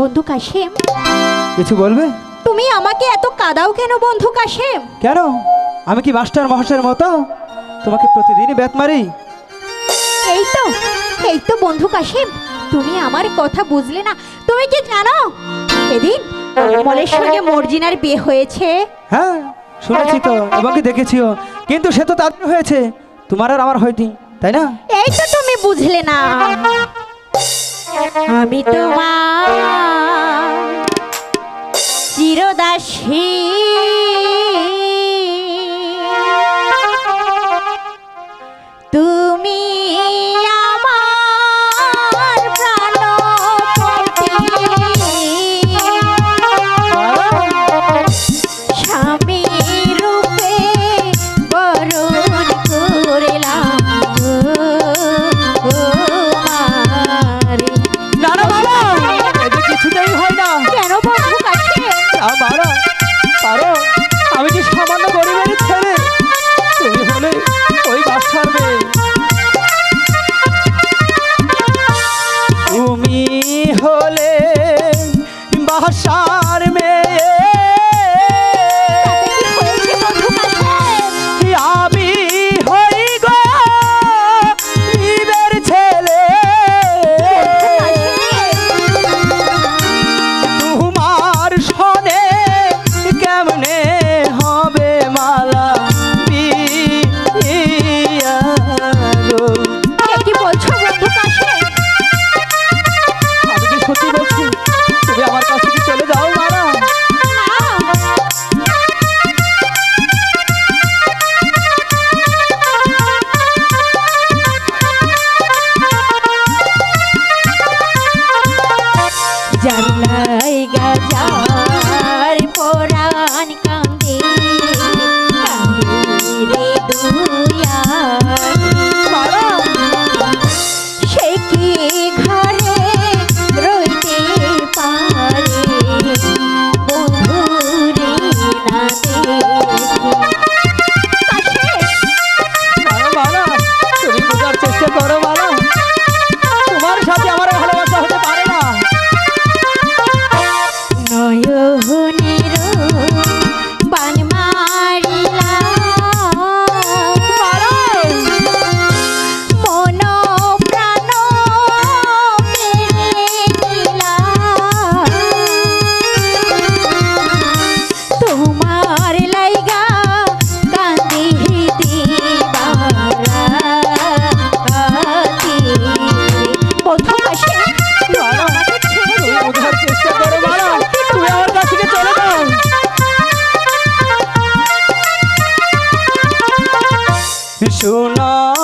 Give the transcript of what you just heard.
বন্ধু কাশেম? কিছু বলবে? তুমি আমাকে এত কাদাও কেন বন্ধু কাশেম? কেন? আমি কি মাস্টার মহাশয়ের মতো? তোমাকে প্রতিদিন বেত মারি। এই তো এই তো বন্ধু কাশেম তুমি আমার কথা বুঝলে না। তুমি কি জানো? এদিন মলের সঙ্গে মর্জিনার বিয়ে হয়েছে। হ্যাঁ শুনেছি তো আমাকে দেখেছিও। কিন্তু সে তো তাদের হয়েছে। তোমার আর আমার হয়নি তাই না? এই তো তুমি বুঝলে না। আমি তোমার চিরদাসী পারো? আমি কি সামান্য গরিবের ছেলে? তুমি হলে ওই বাচ্চার মেয়ে। তুমি হলে বাসা কেমনে চেষ্টা করো শোনা।